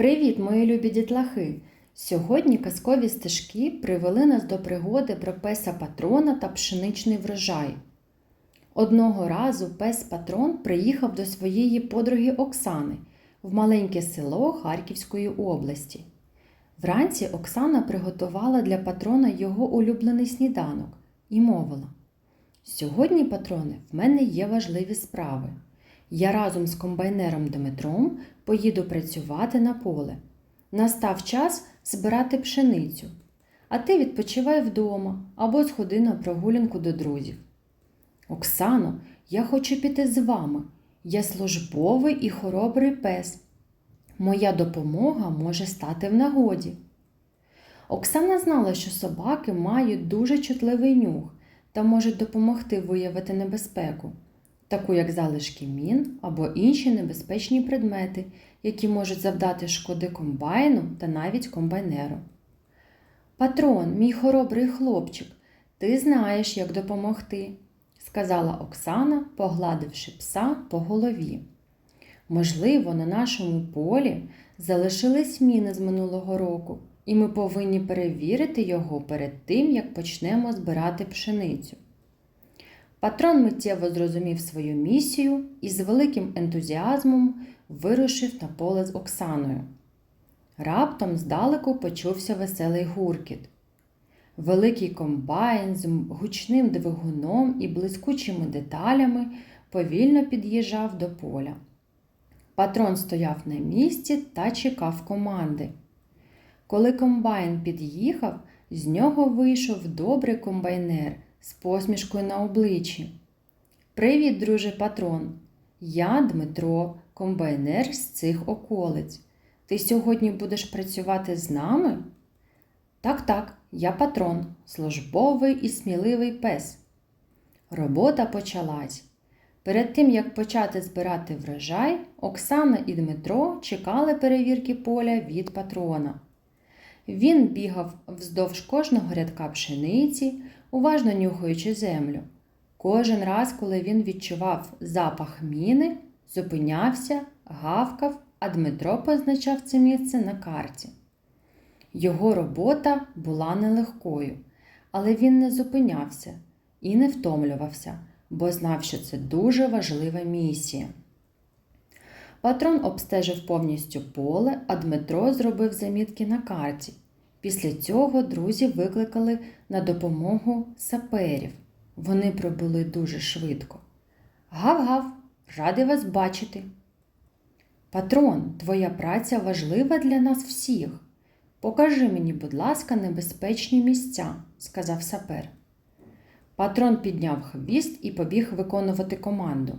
Привіт, мої любі дітлахи! Сьогодні казкові стежки привели нас до пригоди про песа патрона та пшеничний врожай. Одного разу пес патрон приїхав до своєї подруги Оксани в маленьке село Харківської області. Вранці Оксана приготувала для патрона його улюблений сніданок і мовила: Сьогодні, патроне, в мене є важливі справи. Я разом з комбайнером Дмитром поїду працювати на поле. Настав час збирати пшеницю, а ти відпочивай вдома або сходи на прогулянку до друзів. Оксано, я хочу піти з вами. Я службовий і хоробрий пес. Моя допомога може стати в нагоді. Оксана знала, що собаки мають дуже чутливий нюх та можуть допомогти виявити небезпеку, таку як залишки мін або інші небезпечні предмети, які можуть завдати шкоди комбайну та навіть комбайнеру. Патрон, мій хоробрий хлопчик, ти знаєш, як допомогти, сказала Оксана, погладивши пса по голові. Можливо, на нашому полі залишились міни з минулого року, і ми повинні перевірити його перед тим, як почнемо збирати пшеницю. Патрон миттєво зрозумів свою місію і з великим ентузіазмом вирушив на поле з Оксаною. Раптом здалеку почувся веселий гуркіт. Великий комбайн з гучним двигуном і блискучими деталями повільно під'їжджав до поля. Патрон стояв на місці та чекав команди. Коли комбайн під'їхав, з нього вийшов добрий комбайнер з посмішкою на обличчі. Привіт, друже патрон! Я Дмитро, комбайнер з цих околиць. Ти сьогодні будеш працювати з нами? Так, так, я патрон, службовий і сміливий пес. Робота почалась. Перед тим, як почати збирати врожай, Оксана і Дмитро чекали перевірки поля від патрона. Він бігав вздовж кожного рядка пшениці, уважно нюхаючи землю. Кожен раз, коли він відчував запах міни, зупинявся, гавкав, а Дмитро позначав це місце на карті. Його робота була нелегкою, але він не зупинявся і не втомлювався, бо знав, що це дуже важлива місія. Патрон обстежив повністю поле, а Дмитро зробив замітки на карті. Після цього друзі викликали на допомогу саперів. Вони прибули дуже швидко. Гав-гав, радий вас бачити. Патрон, твоя праця важлива для нас всіх. Покажи мені, будь ласка, небезпечні місця, сказав сапер. Патрон підняв хвіст і побіг виконувати команду.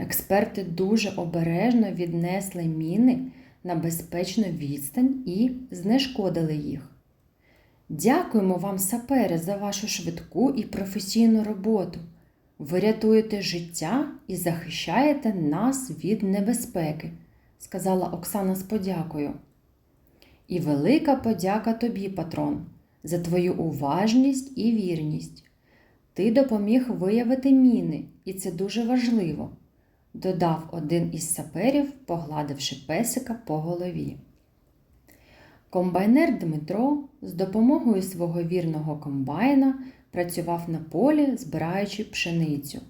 Експерти дуже обережно віднесли міни на безпечну відстань і знешкодили їх. Дякуємо вам, сапери, за вашу швидку і професійну роботу. Ви рятуєте життя і захищаєте нас від небезпеки, сказала Оксана з подякою. І велика подяка тобі, патрон, за твою уважність і вірність. Ти допоміг виявити міни, і це дуже важливо, додав один із саперів, погладивши песика по голові. Комбайнер Дмитро з допомогою свого вірного комбайна працював на полі, збираючи пшеницю.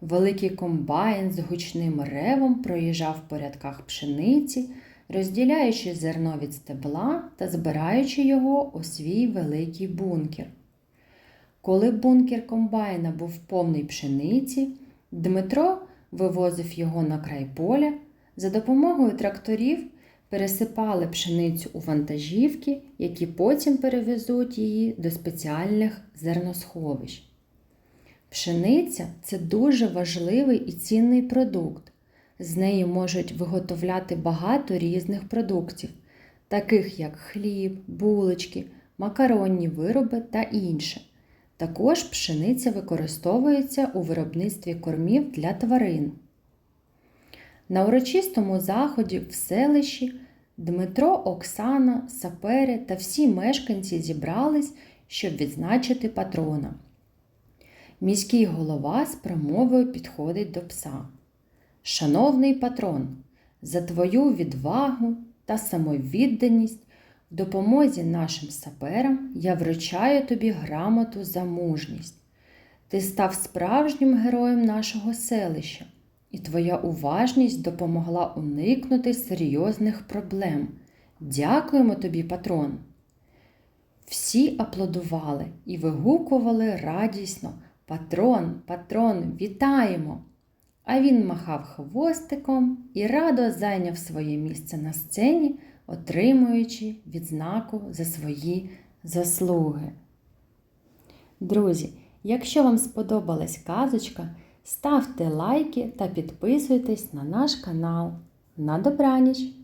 Великий комбайн з гучним ревом проїжджав по рядках пшениці, розділяючи зерно від стебла та збираючи його у свій великий бункер. Коли бункер комбайна був повний пшениці, Дмитро вивозив його на край поля, за допомогою тракторів пересипали пшеницю у вантажівки, які потім перевезуть її до спеціальних зерносховищ. Пшениця це дуже важливий і цінний продукт. З неї можуть виготовляти багато різних продуктів, таких як хліб, булочки, макаронні вироби та інше. Також пшениця використовується у виробництві кормів для тварин. На урочистому заході в селищі Дмитро, Оксана, сапери та всі мешканці зібрались, щоб відзначити патрона. Міський голова з промовою підходить до пса. Шановний патрон, за твою відвагу, та самовідданість в допомозі нашим саперам я вручаю тобі грамоту за мужність. Ти став справжнім героєм нашого селища, і твоя уважність допомогла уникнути серйозних проблем. Дякуємо тобі, патрон. Всі аплодували і вигукували радісно Патрон, патрон, вітаємо! А він махав хвостиком і радо зайняв своє місце на сцені, отримуючи відзнаку за свої заслуги. Друзі, якщо вам сподобалась казочка, ставте лайки та підписуйтесь на наш канал. На добраніч!